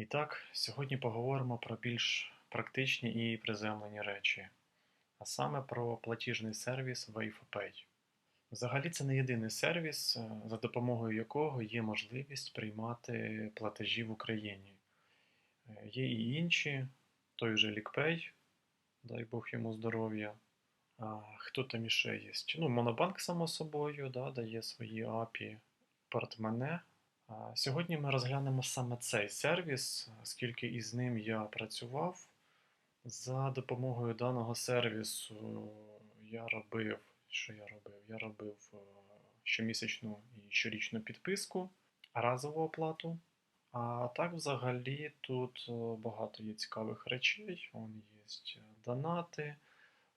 І так, сьогодні поговоримо про більш практичні і приземлені речі, а саме про платіжний сервіс WavePay. Взагалі, це не єдиний сервіс, е, за допомогою якого є можливість приймати платежі в Україні. Е, Є і інші, той же LickPay, дай Бог йому здоров'я. Хто там іще є? Ну, Монобанк, само собою, да, дає свої API, портмоне. Сьогодні ми розглянемо саме цей сервіс, оскільки із ним я працював. За допомогою даного сервісу я робив, що я робив? Я робив е, щомісячну і щорічну підписку, разову оплату. А так, взагалі, тут е, багато є цікавих речей. Вон є донати.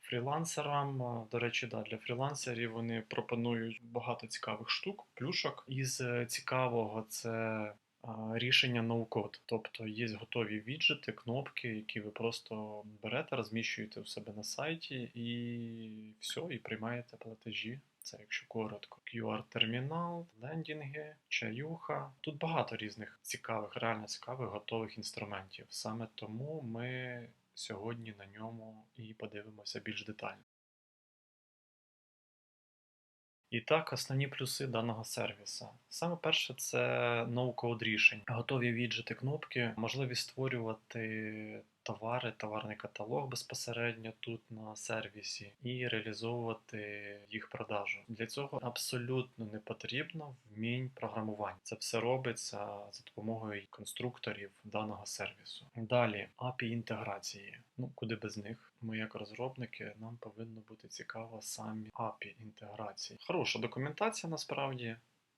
Фрілансерам, до речі, да, для фрілансерів вони пропонують багато цікавих штук, плюшок. Із е, цікавого це рішення ноу-код. Тобто є готові віджити, кнопки, які ви просто берете, розміщуєте у себе на сайті і все, і приймаєте платежі. Це якщо коротко. QR-термінал, лендінги, чаюха. Тут багато різних цікавих, реально цікавих готових інструментів. Саме тому ми сьогодні на ньому і подивимося більш детально. І так, основні плюси даного сервіса. Саме перше це ноу-код рішень. Готові віджити кнопки, можливість створювати товари, товарний каталог безпосередньо тут на сервісі і реалізовувати їх продажу. Для цього абсолютно не потрібно вмінь програмування. Це все робиться за допомогою конструкторів даного сервісу. Далі API інтеграції. Ну куди без них. Ми, як розробники, нам повинно бути цікаво самі API інтеграції. Хороша документація насправді.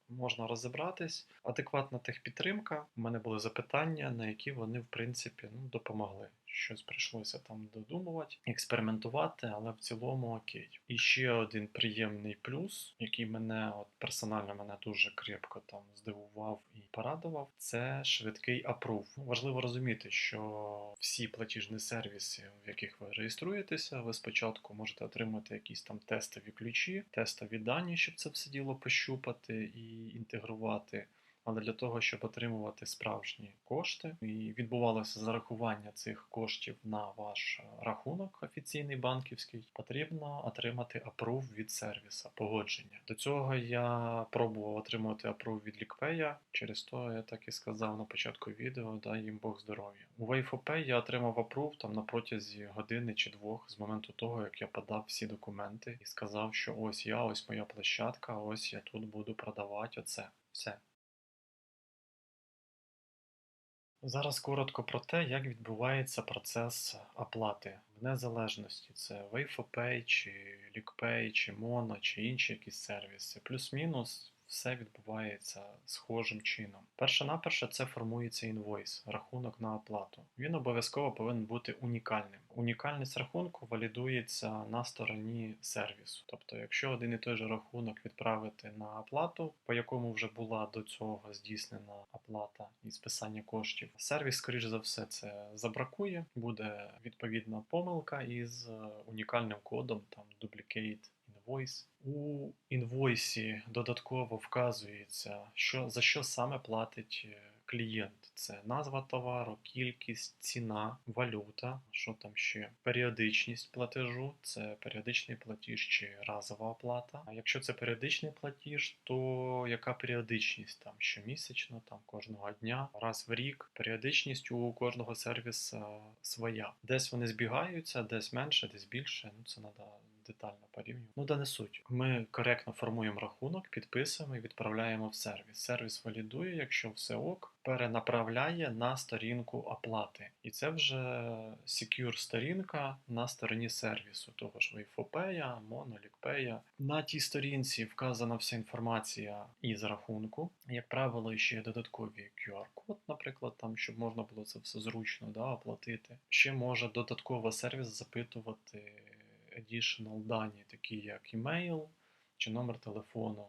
Можна розібратись, адекватна техпідтримка. У мене були запитання, на які вони, в принципі, ну, допомогли. Щось прийшлося там додумувати, експериментувати, але в цілому окей. І ще один приємний плюс, який мене от персонально мене дуже крепко там здивував і порадував, це швидкий апрув. Важливо розуміти, що всі платіжні сервіси, в яких ви реєструєтеся, ви спочатку можете отримати якісь там тестові ключі, тестові дані, щоб це все діло пощупати і інтегрувати. Але для того, щоб отримувати справжні кошти, і відбувалося зарахування цих коштів на ваш рахунок офіційний банківський, потрібно отримати апрув від сервіса, погодження. До цього я пробував отримати апрув від лікпея. Через то я так і сказав на початку відео, дай їм Бог здоров'я. У WaveOpay я отримав апрув там на протязі години чи двох з моменту того, як я подав всі документи і сказав, що ось я, ось моя площадка, ось я тут буду продавати оце. Все. Зараз коротко про те, як відбувається процес оплати в незалежності. Це WayForPay, чи LeakPay, чи Mono, чи інші якісь сервіси. Плюс-мінус все відбувається схожим чином. Перше-наперше це формується інвойс, рахунок на оплату. Він обов'язково повинен бути унікальним. Унікальність рахунку валідується на стороні сервісу. Тобто, якщо один і той же рахунок відправити на оплату, по якому вже була до цього здійснена оплата і списання коштів, сервіс, скоріш за все, це забракує. Буде відповідна помилка із унікальним кодом, там duplicate invoice. У інвойсі додатково вказується, що за що саме платить клієнт. Це назва товару, кількість, ціна, валюта, що там ще періодичність платежу, це періодичний платіж чи разова оплата. А якщо це періодичний платіж, то яка періодичність там щомісячно, там кожного дня, раз в рік. Періодичність у кожного сервіса своя. Десь вони збігаються, десь менше, десь більше. Ну це треба детально порівнювати. Ну да не суть. Ми коректно формуємо рахунок, підписуємо і відправляємо в сервіс. Сервіс валідує, якщо все ок, перенаправляє на сторінку оплати. І це вже secure сторінка на стороні сервісу, того ж Mono, LickPay. На тій сторінці вказана вся інформація із рахунку. Як правило, ще є додатковий QR-код, наприклад, там, щоб можна було це все зручно да, оплатити. Ще може додатково сервіс запитувати additional дані, такі як email чи номер телефону.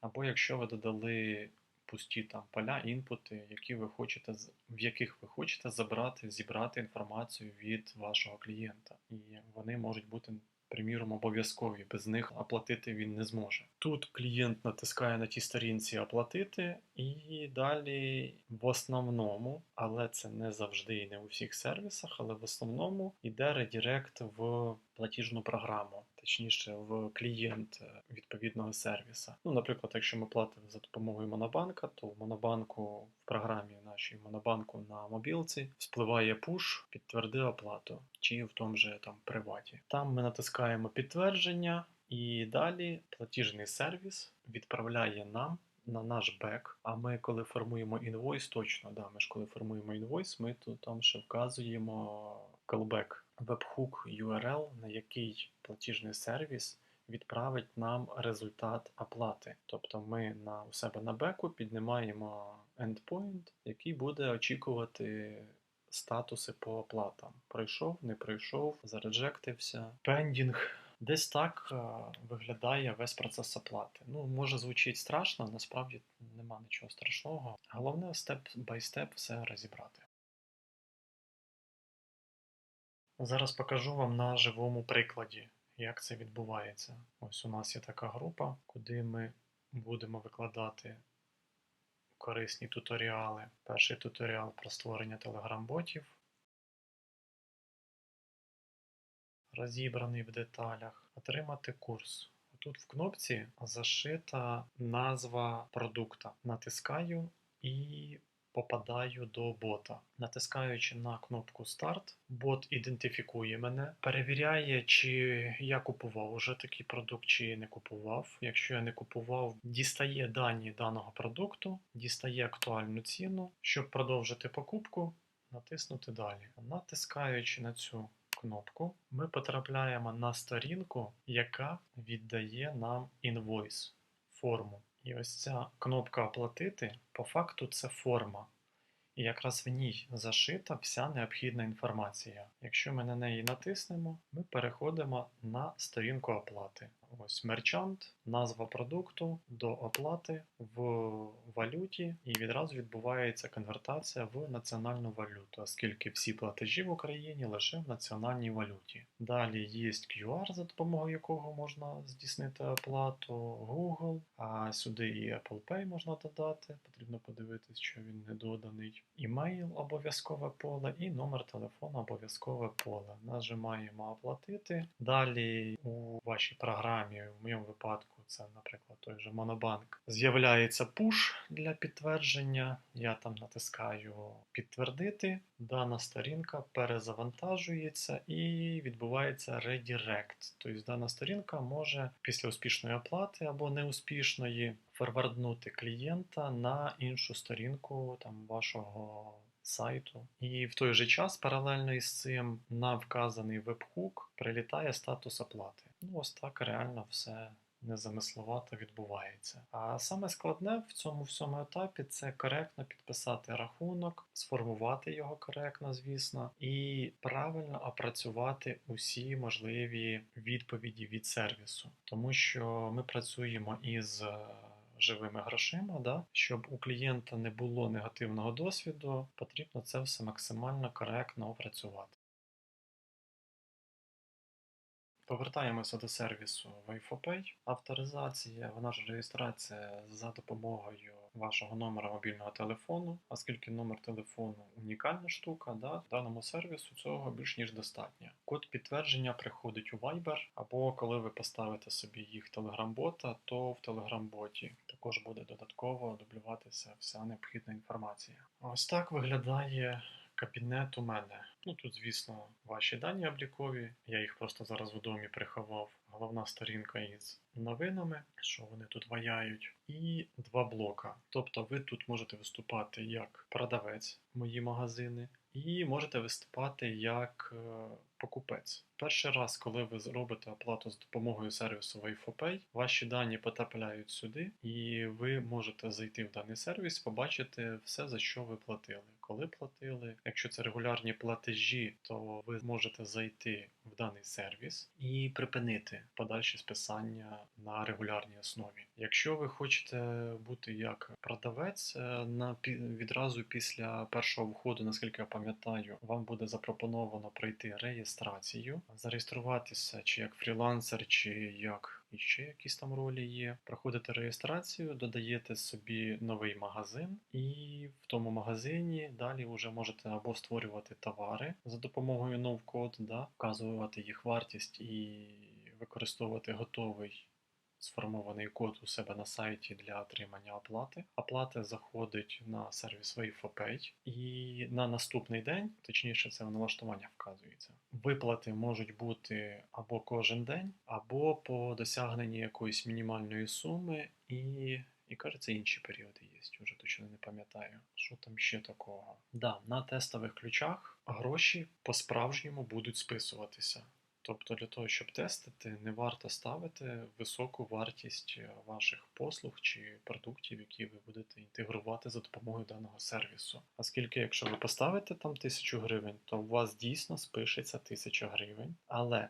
Або якщо ви додали пусті там поля, інпути, які ви хочете, в яких ви хочете забрати, зібрати інформацію від вашого клієнта. І вони можуть бути приміром, обов'язкові. Без них оплатити він не зможе. Тут клієнт натискає на тій сторінці оплатити, і далі в основному, але це не завжди і не у всіх сервісах, але в основному йде редірект в платіжну програму. Точніше, в клієнт е, відповідного сервіса. Ну, наприклад, якщо ми платимо за допомогою Монобанка, то в Монобанку в програмі нашій Монобанку на мобілці спливає пуш, підтверди оплату, чи в тому же там приваті. Там ми натискаємо підтвердження, і далі платіжний сервіс відправляє нам. На наш бек, а ми коли формуємо інвойс, точно, да, ми ж коли формуємо інвойс, ми тут там ще вказуємо callback webhook URL, на який платіжний сервіс відправить нам результат оплати. Тобто ми на, у себе на беку піднімаємо endpoint, який буде очікувати статуси по оплатам. Пройшов, не пройшов, зареджектився. Пендінг. Десь так е, виглядає весь процес оплати. Ну, може звучить страшно, насправді нема нічого страшного. Головне степ бай степ все розібрати. Зараз покажу вам на живому прикладі, як це відбувається. Ось у нас є така група, куди ми будемо викладати корисні туторіали. Перший туторіал про створення телеграм-ботів. Розібраний в деталях. Отримати курс. Тут в кнопці зашита назва продукта. Натискаю і попадаю до бота. Натискаючи на кнопку Старт, бот ідентифікує мене, перевіряє, чи я купував уже такий продукт, чи не купував. Якщо я не купував, дістає дані даного продукту, дістає актуальну ціну. Щоб продовжити покупку, натиснути далі. Натискаючи на цю кнопку, ми потрапляємо на сторінку, яка віддає нам інвойс форму. І ось ця кнопка Оплатити по факту це форма. І якраз в ній зашита вся необхідна інформація. Якщо ми на неї натиснемо, ми переходимо на сторінку оплати. Ось мерчант, назва продукту до оплати в валюті, і відразу відбувається конвертація в національну валюту, оскільки всі платежі в Україні лише в національній валюті. Далі є QR, за допомогою якого можна здійснити оплату, Google, а сюди і Apple Pay можна додати. Потрібно подивитись, що він не доданий. Імейл обов'язкове поле і номер телефону обов'язкове поле. Нажимаємо оплатити. Далі у вашій програмі, в моєму випадку, це, наприклад, той же Монобанк, з'являється пуш для підтвердження. Я там натискаю підтвердити. Дана сторінка перезавантажується і відбувається редірект. Тобто дана сторінка може після успішної оплати або неуспішної форварднути клієнта на іншу сторінку там вашого сайту. І в той же час, паралельно із цим, на вказаний вебхук прилітає статус оплати. Ну, ось так реально все незамисловато відбувається. А саме складне в цьому всьому етапі це коректно підписати рахунок, сформувати його коректно, звісно, і правильно опрацювати усі можливі відповіді від сервісу, тому що ми працюємо із. е, Живими грошима, да? щоб у клієнта не було негативного досвіду, потрібно це все максимально коректно опрацювати. Повертаємося до сервісу WayFoPay. Авторизація, вона ж реєстрація за допомогою вашого номера мобільного телефону, оскільки номер телефону унікальна штука, да, даному сервісу цього більш ніж достатньо. Код підтвердження приходить у Viber, або коли ви поставите собі їх Telegram-бота, то в Telegram-боті також буде додатково дублюватися вся необхідна інформація. Ось так виглядає кабінет у мене. Ну тут, звісно, ваші дані облікові. Я їх просто зараз в домі приховав. Головна сторінка із новинами, що вони тут ваяють, і два блока. Тобто ви тут можете виступати як продавець, мої магазини, і можете виступати як е, покупець. Перший раз, коли ви зробите оплату з допомогою сервісу WayFoPay, ваші дані потрапляють сюди, і ви можете зайти в даний сервіс, побачити все, за що ви платили. Коли платили, якщо це регулярні платежі, то ви можете зайти в даний сервіс і припинити подальші списання на регулярній основі. Якщо ви хочете бути як продавець, е, на відразу після першого входу, наскільки я пам'ятаю, вам буде запропоновано пройти реєстрацію, зареєструватися чи як фрілансер, чи як іще якісь там ролі є. Проходите реєстрацію, додаєте собі новий магазин, і в тому магазині далі вже можете або створювати товари за допомогою ноу-код, да, вказувати їх вартість і використовувати готовий сформований код у себе на сайті для отримання оплати. Оплата заходить на сервіс WaveFoPay і на наступний день, точніше, це налаштування вказується. Виплати можуть бути або кожен день, або по досягненні якоїсь мінімальної суми, і, і кажеться, інші періоди є. Вже точно не пам'ятаю, що там ще такого. Да, на тестових ключах гроші по-справжньому будуть списуватися. Тобто для того, щоб тестити, не варто ставити високу вартість е, ваших послуг чи продуктів, які ви будете інтегрувати за допомогою даного сервісу. Оскільки, якщо ви поставите там 1000 гривень, то у вас дійсно спишеться 1000 гривень, але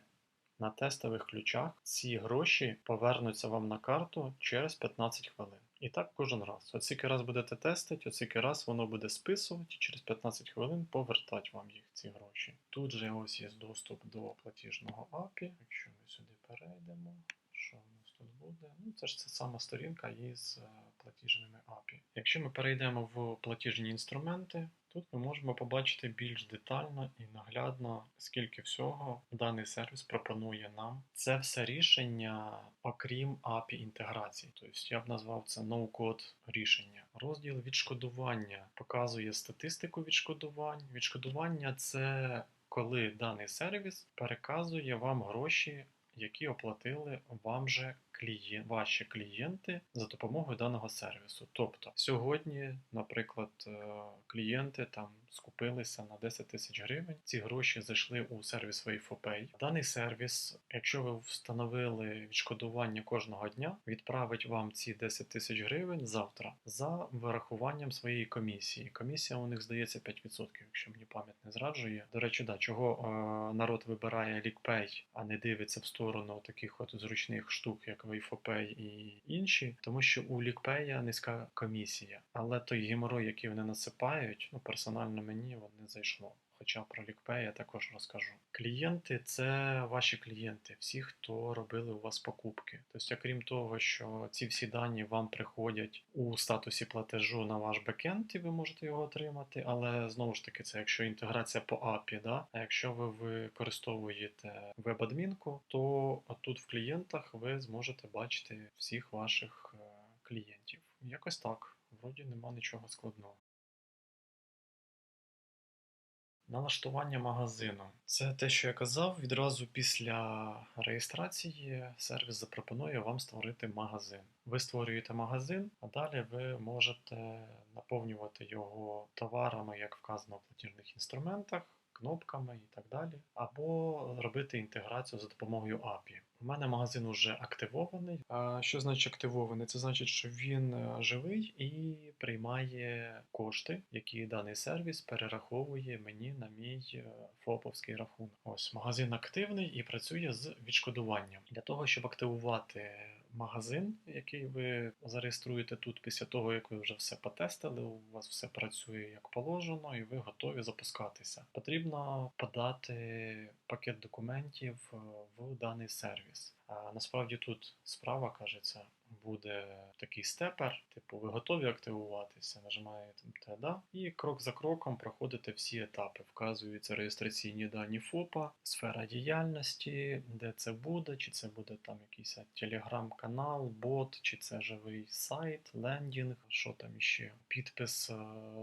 на тестових ключах ці гроші повернуться вам на карту через 15 хвилин. І так кожен раз. Оскільки раз будете тестити, оскільки раз воно буде списувати, і через 15 хвилин повертати вам їх ці гроші. Тут же ось є доступ до платіжного API. Якщо ми сюди перейдемо, що в нас тут буде? Ну, це ж це сама сторінка із е, платіжними API. Якщо ми перейдемо в платіжні інструменти, тут ми можемо побачити більш детально і наглядно, скільки всього даний сервіс пропонує нам. Це все рішення, окрім API інтеграції. Тобто я б назвав це no-code рішення. Розділ відшкодування показує статистику відшкодувань. Відшкодування це коли даний сервіс переказує вам гроші, які оплатили вам же клієн, ваші клієнти за допомогою даного сервісу. Тобто сьогодні, наприклад, е, клієнти там скупилися на 10 тисяч гривень. Ці гроші зайшли у сервіс WaveFoPay. Даний сервіс, якщо ви встановили відшкодування кожного дня, відправить вам ці 10 тисяч гривень завтра за вирахуванням своєї комісії. Комісія у них здається 5%, якщо мені пам'ять не зраджує. До речі, да, чого е, народ вибирає LeakPay, а не дивиться в сторону таких от зручних штук, як WaveFoPay і інші, тому що у LeakPay низька комісія, але той геморой, який вони насипають, ну персонально мені от не зайшло. Хоча про LeakPay я також розкажу. Клієнти це ваші клієнти, всі, хто робили у вас покупки. Тобто, окрім того, що ці всі дані вам приходять у статусі платежу на ваш бекенд, і ви можете його отримати. Але знову ж таки, це якщо інтеграція по API, да? а якщо ви використовуєте веб-адмінку, то тут в клієнтах ви зможете бачити всіх ваших е, клієнтів. Якось так. Вроді нема нічого складного. Налаштування магазину. Це те, що я казав. Відразу після реєстрації сервіс запропонує вам створити магазин. Ви створюєте магазин, а далі ви можете наповнювати його товарами, як вказано в платіжних інструментах, кнопками і так далі, або робити інтеграцію за допомогою API. У мене магазин уже активований. Що значить активований? Це значить, що він е, живий і приймає кошти, які даний сервіс перераховує мені на мій е, ФОПовський рахунок. Ось магазин активний і працює з відшкодуванням. Для того, щоб активувати магазин, який ви зареєструєте тут після того, як ви вже все потестили, у вас все працює як положено, і ви готові запускатися. Потрібно подати пакет документів е, в даний сервіс. А насправді тут справа кажеться, буде такий степер, типу, ви готові активуватися, нажимаєте «Да» і крок за кроком проходите всі етапи. Вказуються реєстраційні дані ФОПа, сфера діяльності, де це буде, чи це буде там якийсь телеграм-канал, бот, чи це живий сайт, лендінг, що там іще, підпис е,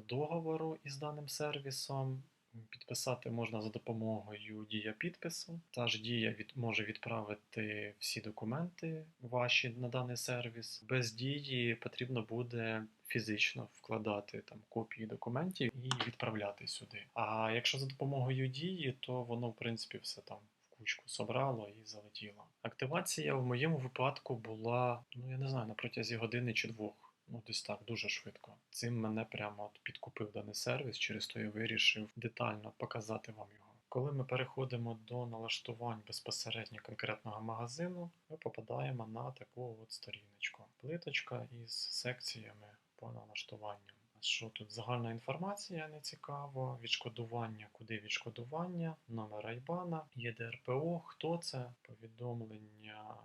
договору із даним сервісом. Підписати можна за допомогою дія підпису. Та ж дія від, може відправити всі документи ваші на даний сервіс. Без дії потрібно буде фізично вкладати там копії документів і відправляти сюди. А якщо за допомогою дії, то воно в принципі все там в кучку собрало і залетіло. Активація в моєму випадку була, ну я не знаю, на протязі години чи двох. Ну, десь так, дуже швидко. Цим мене прямо от підкупив даний сервіс, через то я вирішив детально показати вам його. Коли ми переходимо до налаштувань безпосередньо конкретного магазину, ми попадаємо на таку от сторіночку. Плиточка із секціями по налаштуванням. Що тут загальна інформація не цікаво, відшкодування, куди відшкодування, номер Айбана, ЄДРПО, хто це, повідомлення.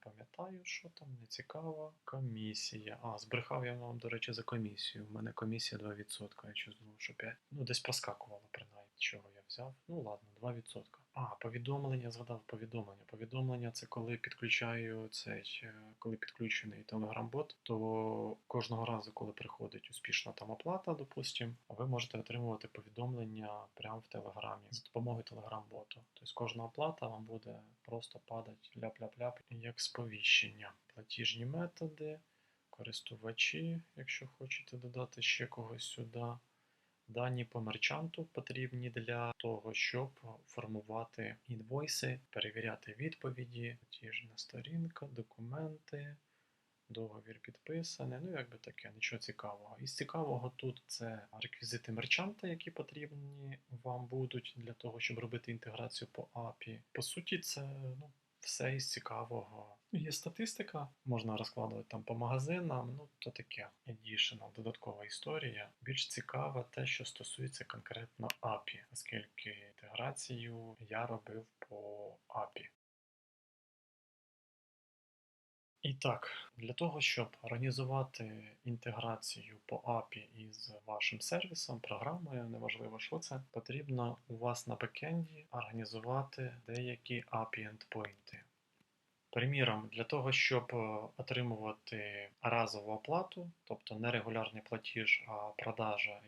Пам'ятаю, що там, не цікаво. Комісія. А, збрехав я вам, до речі, за комісію. У мене комісія 2%, я щось думав, що 5. Ну, десь проскакувало принаймні, чого я взяв. Ну ладно, 2%. А, повідомлення, згадав повідомлення. Повідомлення це коли підключаю цей, е, коли підключений Telegram-бот, то кожного разу, коли приходить успішна там оплата, допустим, ви можете отримувати повідомлення прямо в Телеграмі за допомогою Telegram-боту. Тобто кожна оплата вам буде просто падати ляп-ляп-ляп як сповіщення. Платіжні методи, користувачі, якщо хочете додати ще когось сюди. Дані по мерчанту потрібні для того, щоб формувати інвойси, перевіряти відповіді, платіжна сторінка, документи, договір підписаний. Ну, якби таке, нічого цікавого. Із цікавого тут це реквізити мерчанта, які потрібні вам будуть для того, щоб робити інтеграцію по API. По суті, це ну, все із цікавого. Є статистика, можна розкладувати там по магазинам, ну то таке additional, додаткова історія. Більш цікаве те, що стосується конкретно API, оскільки інтеграцію я робив по API. І так, для того, щоб організувати інтеграцію по API із вашим сервісом, програмою, неважливо, що це, потрібно у вас на бекенді організувати деякі API endpoints. Приміром, для того, щоб е, отримувати разову оплату, тобто не регулярний платіж, а продажа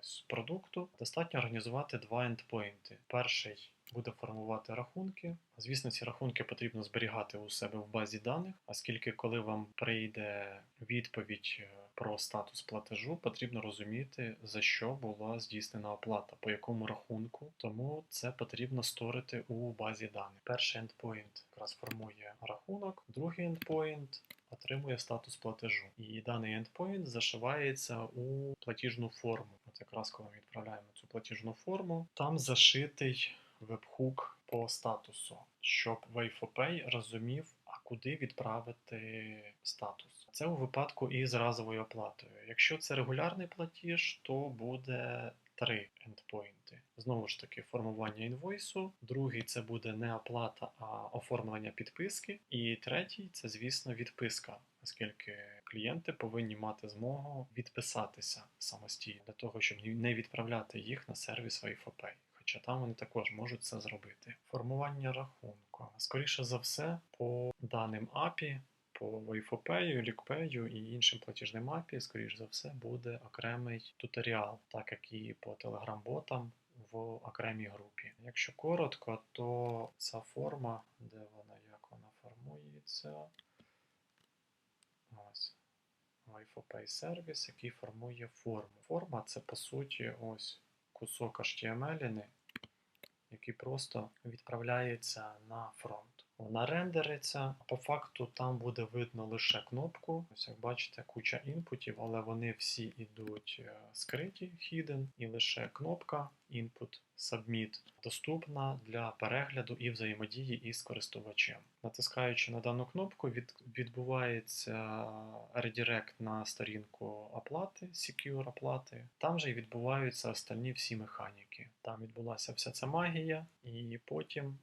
якогось продукту, достатньо організувати два ендпойнти. Перший буде формувати рахунки. Звісно, ці рахунки потрібно зберігати у себе в базі даних, оскільки, коли вам прийде відповідь е, про статус платежу, потрібно розуміти, за що була здійснена оплата, по якому рахунку. Тому це потрібно сторити у базі даних. Перший endpoint якраз формує рахунок, другий endpoint отримує статус платежу. І даний endpoint зашивається у платіжну форму. От якраз коли ми відправляємо цю платіжну форму, там зашитий вебхук по статусу, щоб Wave4Pay розумів, а куди відправити статус. Це у випадку із разовою оплатою. Якщо це регулярний платіж, то буде три ендпойнти. Знову ж таки, формування інвойсу. Другий це буде не оплата, а оформлення підписки. І третій це, звісно, відписка, оскільки клієнти повинні мати змогу відписатися самостійно для того, щоб не відправляти їх на сервіс Wave4Pay. Хоча там вони також можуть це зробити. Формування рахунку. Скоріше за все, по даним API, по Wave4Pay, і іншим платіжним API, скоріш за все, буде окремий туторіал, так як і по Telegram-ботам в окремій групі. Якщо коротко, то ця форма, де вона, як вона формується? Ось. Wave4Pay сервіс, який формує форму. Форма це по суті ось кусок HTML, який просто відправляється на фронт. Вона рендериться, по факту там буде видно лише кнопку. Ось як бачите, куча інпутів, але вони всі йдуть е, скриті, hidden, і лише кнопка Input Submit доступна для перегляду і взаємодії із користувачем. Натискаючи на дану кнопку, від, відбувається редирект на сторінку оплати, Secure оплати. Там же і відбуваються остальні всі механіки. Там відбулася вся ця магія, і потім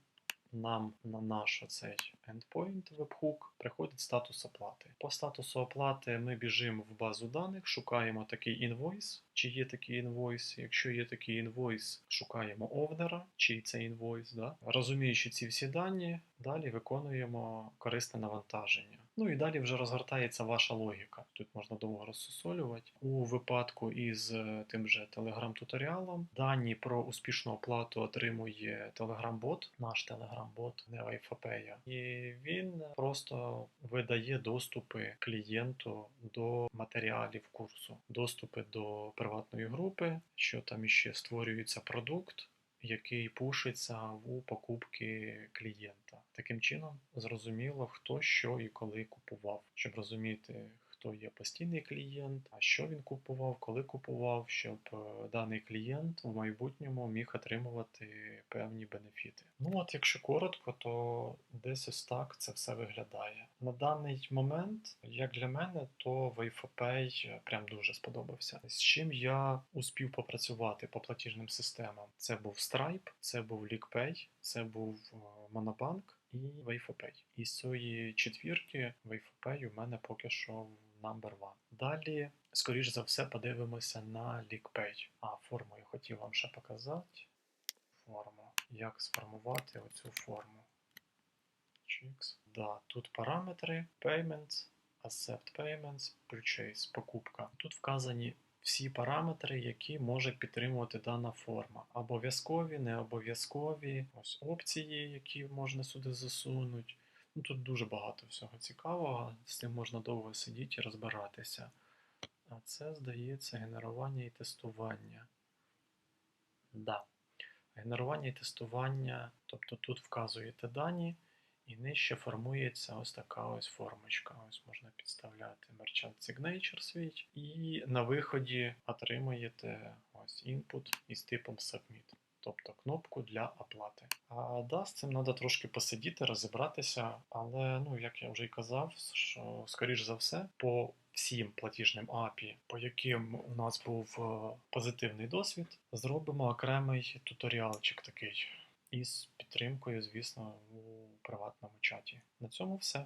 нам на наш оцей endpoint webhook приходить статус оплати. По статусу оплати ми біжимо в базу даних, шукаємо такий інвойс, чи є такий інвойс. Якщо є такий інвойс, шукаємо овнера, чий це інвойс. Да? Розуміючи ці всі дані, далі виконуємо корисне навантаження. Ну і далі вже розгортається ваша логіка. Тут можна довго розсусолювати. У випадку із е, тим же телеграм-туторіалом дані про успішну оплату отримує телеграм-бот, наш телеграм-бот, не Wave4Pay. І він просто видає доступи клієнту до матеріалів курсу, доступи до приватної групи, що там іще створюється продукт. Який пушиться у покупки клієнта. Таким чином, зрозуміло, хто що і коли купував, щоб розуміти, хто є постійний клієнт, а що він купував, коли купував, щоб е, даний клієнт в майбутньому міг отримувати певні бенефіти. Ну от, якщо коротко, то десь ось так це все виглядає. На даний момент, як для мене, то WayFoPay прям дуже сподобався. З чим я успів попрацювати по платіжним системам? Це був Stripe, це був LeakPay, це був е, Monobank і WayFoPay. І з цієї четвірки WayFoPay у мене поки що number one. Далі, скоріш за все, подивимося на LeakPay. А форму я хотів вам ще показати. Форму. Як сформувати оцю форму. Чікс. Да, тут параметри, payments, accept payments, purchase, покупка. Тут вказані всі параметри, які може підтримувати дана форма. Обов'язкові, не обов'язкові, ось опції, які можна сюди засунути. Ну, тут дуже багато всього цікавого, з цим можна довго сидіти і розбиратися. А це, здається, генерування і тестування. Да. Генерування і тестування, тобто тут вказуєте дані, і нижче формується ось така ось формочка. Ось можна підставляти Merchant Signature свій. І на виході отримуєте ось input із типом Submit, тобто кнопку для оплати. А да, з цим треба трошки посидіти, розібратися, але ну, як я вже й казав, що скоріш за все, по всім платіжним API, по яким у нас був е, позитивний досвід, зробимо окремий туторіалчик такий із підтримкою, звісно, у приватному чаті. На цьому все.